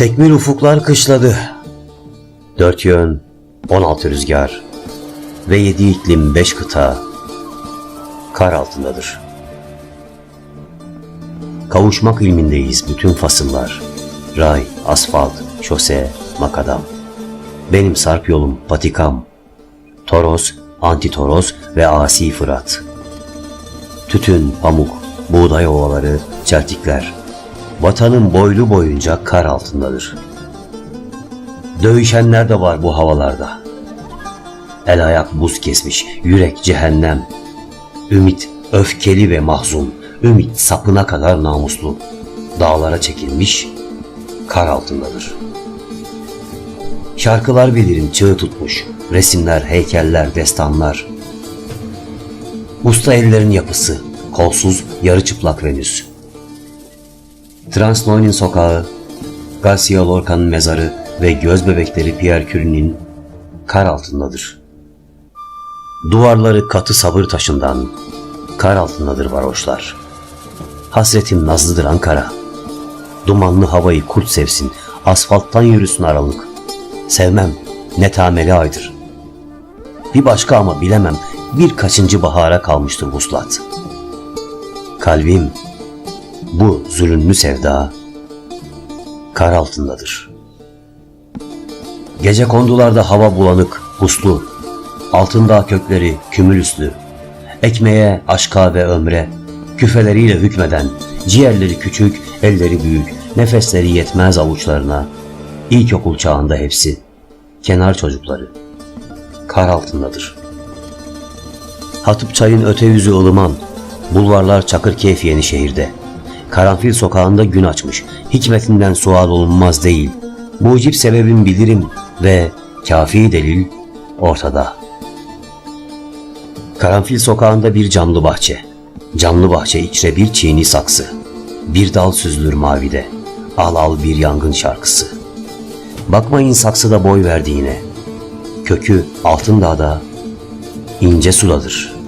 Tekmil ufuklar kışladı. Dört yön, on altı rüzgar ve yedi iklim beş kıta kar altındadır. Kavuşmak ilmindeyiz bütün fasıllar. Ray, asfalt, şose, makadam. Benim sarp yolum, patikam. Toros, antitoros ve asi fırat. Tütün, pamuk, buğday ovaları, çeltikler. Vatanın boylu boyunca kar altındadır. Dövüşenler de var bu havalarda. El ayak buz kesmiş, yürek cehennem. Ümit öfkeli ve mahzun, ümit sapına kadar namuslu. Dağlara çekilmiş, kar altındadır. Şarkılar bilirim çığ tutmuş, resimler, heykeller, destanlar. Usta ellerin yapısı, kolsuz, yarı çıplak Venüs. Transnoy'un sokağı, Garcia Lorca'nın mezarı ve göz bebekleri Pierre Curie'nin kar altındadır. Duvarları katı sabır taşından, kar altındadır varoşlar. Hasretim nazlıdır Ankara. Dumanlı havayı kurt sevsin, asfalttan yürüsün aralık. Sevmem, ne tameli aydır. Bir başka ama bilemem, bir kaçıncı bahara kalmıştır vuslat. Kalbim, bu zulümlü sevda, kar altındadır. Gece kondularda hava bulanık, puslu, altında kökleri kümülüslü, ekmeğe, aşka ve ömre, küfeleriyle hükmeden, ciğerleri küçük, elleri büyük, nefesleri yetmez avuçlarına, ilkokul çağında hepsi, kenar çocukları, kar altındadır. Hatıp çayın öte yüzü ılıman, bulvarlar Çakırkeyf Yenişehir'de. Karanfil sokağında gün açmış, hikmetinden sual olunmaz değil. Mucip sebebim bilirim ve kafi delil ortada. Karanfil sokağında bir camlı bahçe. Camlı bahçe içre bir çiğni saksı. Bir dal süzülür mavide. Al al bir yangın şarkısı. Bakmayın saksıda boy verdiğine. Kökü altın dağda, ince sudadır.''